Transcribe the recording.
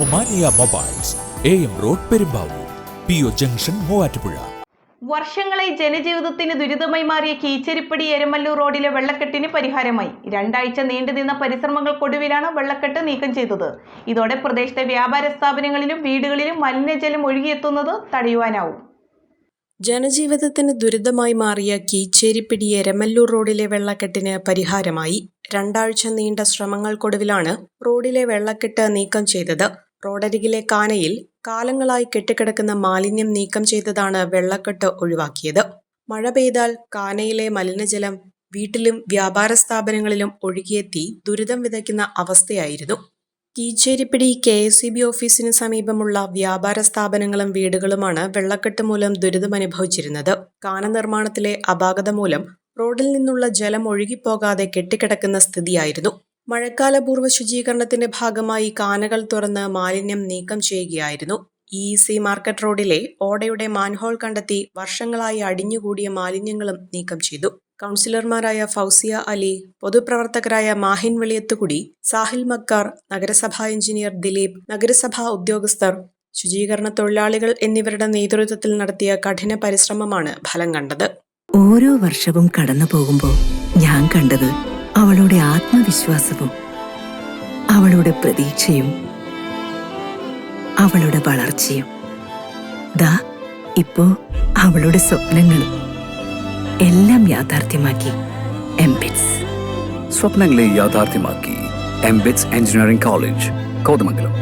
Omania mobiles road junction Muvattupuzha. വർഷങ്ങളായി ജനജീവിതത്തിന് ദുരിതമായി മാറിയ കീച്ചരിപ്പടി എരമല്ലൂർ റോഡിലെ വെള്ളക്കെട്ടിന് പരിഹാരമായി. രണ്ടാഴ്ച നീണ്ടുനിന്ന പരിശ്രമങ്ങൾക്കൊടുവിലാണ് വെള്ളക്കെട്ട് നീക്കം ചെയ്തത്. ഇതോടെ പ്രദേശത്തെ വ്യാപാര സ്ഥാപനങ്ങളിലും വീടുകളിലും മലിനജലം ഒഴുകിയെത്തുന്നത് തടയുവാനാവും. ജനജീവിതത്തിന് ദുരിതമായി മാറിയ കീച്ചേരിപ്പിടി രമല്ലൂർ റോഡിലെ വെള്ളക്കെട്ടിന് പരിഹാരമായി. രണ്ടാഴ്ച നീണ്ട ശ്രമങ്ങൾക്കൊടുവിലാണ് റോഡിലെ വെള്ളക്കെട്ട് നീക്കം ചെയ്തത്. റോഡരികിലെ കാനയിൽ കാലങ്ങളായി കെട്ടിക്കിടക്കുന്ന മാലിന്യം നീക്കം ചെയ്തതാണ് വെള്ളക്കെട്ട് ഒഴിവാക്കിയത്. മഴ പെയ്താൽ കാനയിലെ മലിനജലം വീട്ടിലും വ്യാപാര സ്ഥാപനങ്ങളിലും ഒഴുകിയെത്തി ദുരിതം വിതയ്ക്കുന്ന അവസ്ഥയായിരുന്നു. Keecheripady K S C B ഓഫീസിന് സമീപമുള്ള വ്യാപാര സ്ഥാപനങ്ങളും വീടുകളുമാണ് വെള്ളക്കെട്ട് മൂലം ദുരിതമനുഭവിച്ചിരുന്നത് കാന നിർമ്മാണത്തിലെ അപാകത മൂലം റോഡിൽ നിന്നുള്ള ജലം ഒഴുകിപ്പോകാതെ കെട്ടിക്കിടക്കുന്ന സ്ഥിതിയായിരുന്നു. മഴക്കാല മഴക്കാലപൂർവ ശുചീകരണത്തിന്റെ ഭാഗമായി കാനകൾ തുറന്ന് മാലിന്യം നീക്കം ചെയ്യുകയായിരുന്നു. ഇ സി മാർക്കറ്റ് റോഡിലെ ഓടയുടെ മാൻഹോൾ കണ്ടെത്തി വർഷങ്ങളായി അടിഞ്ഞുകൂടിയ മാലിന്യങ്ങളും നീക്കം ചെയ്തു. കൗൺസിലർമാരായ ഫൗസിയ അലി പൊതുപ്രവർത്തകരായ മാഹിൻ വെളിയത്തുകുടി സാഹിൽ മക്കാർ നഗരസഭാ എഞ്ചിനീയർ ദിലീപ് നഗരസഭാ ഉദ്യോഗസ്ഥർ ശുചീകരണ തൊഴിലാളികൾ എന്നിവരുടെ നേതൃത്വത്തിൽ നടത്തിയ കഠിന പരിശ്രമമാണ് ഫലം കണ്ടത്. ഓരോ വർഷവും കടന്നു പോകുമ്പോൾ ഞാൻ കണ്ടത് അവളുടെ ആത്മവിശ്വാസവും അവളുടെ പ്രതീക്ഷയും അവളുടെ വളർച്ചയും. ദാ ഇപ്പോ അവളുടെ സ്വപ്നങ്ങളും. എല്ലാം യാഥാർത്ഥ്യമാക്കി. എംബിറ്റ്സ് സ്വപ്നങ്ങളെ യാഥാർത്ഥ്യമാക്കി. MBITS engineering college Kothamangalam.